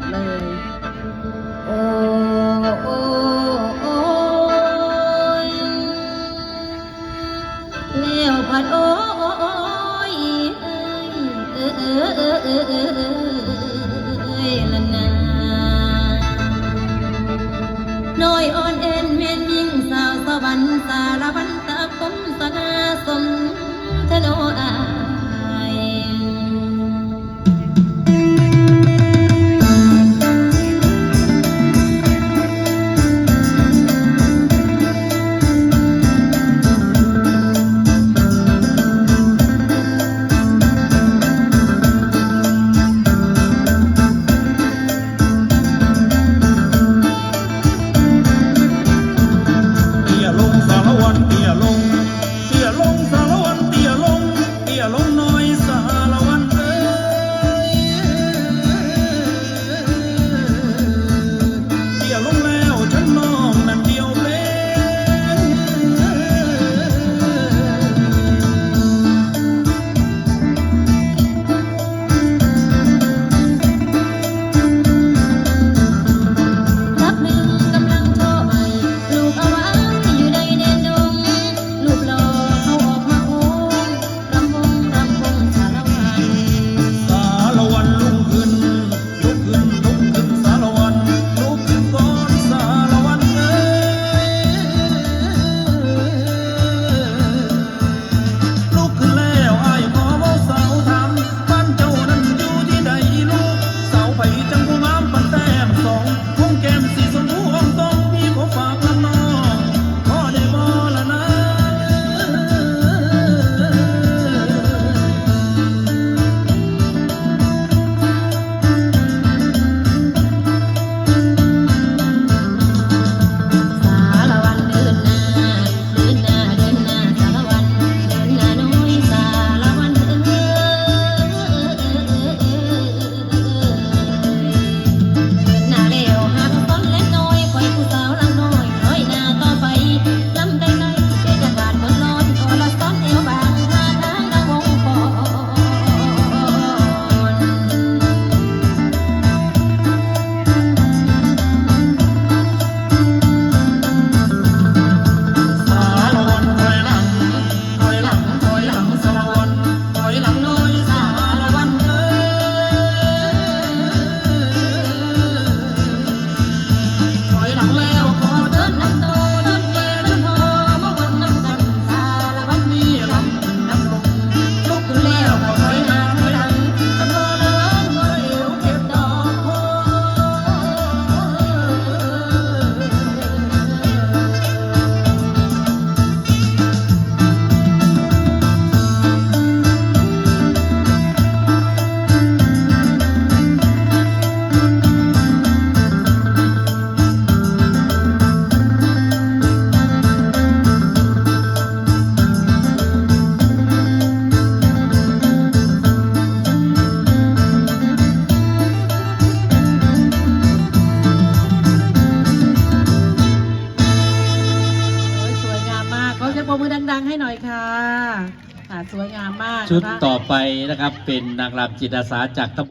ดเลย โอ้โอ้โอ้ยเล้วพัดโอ้ยเออเออเออเออเออเออละนาน้อยอ่อนเอ็นเมียนยิ่งสาวสวรรค์สารบัน จะปรบมือดัง ๆ ให้หน่อยค่ะสวยงามมากชุดต่อไปนะครับเป็นนางรำจิตอาสาจากต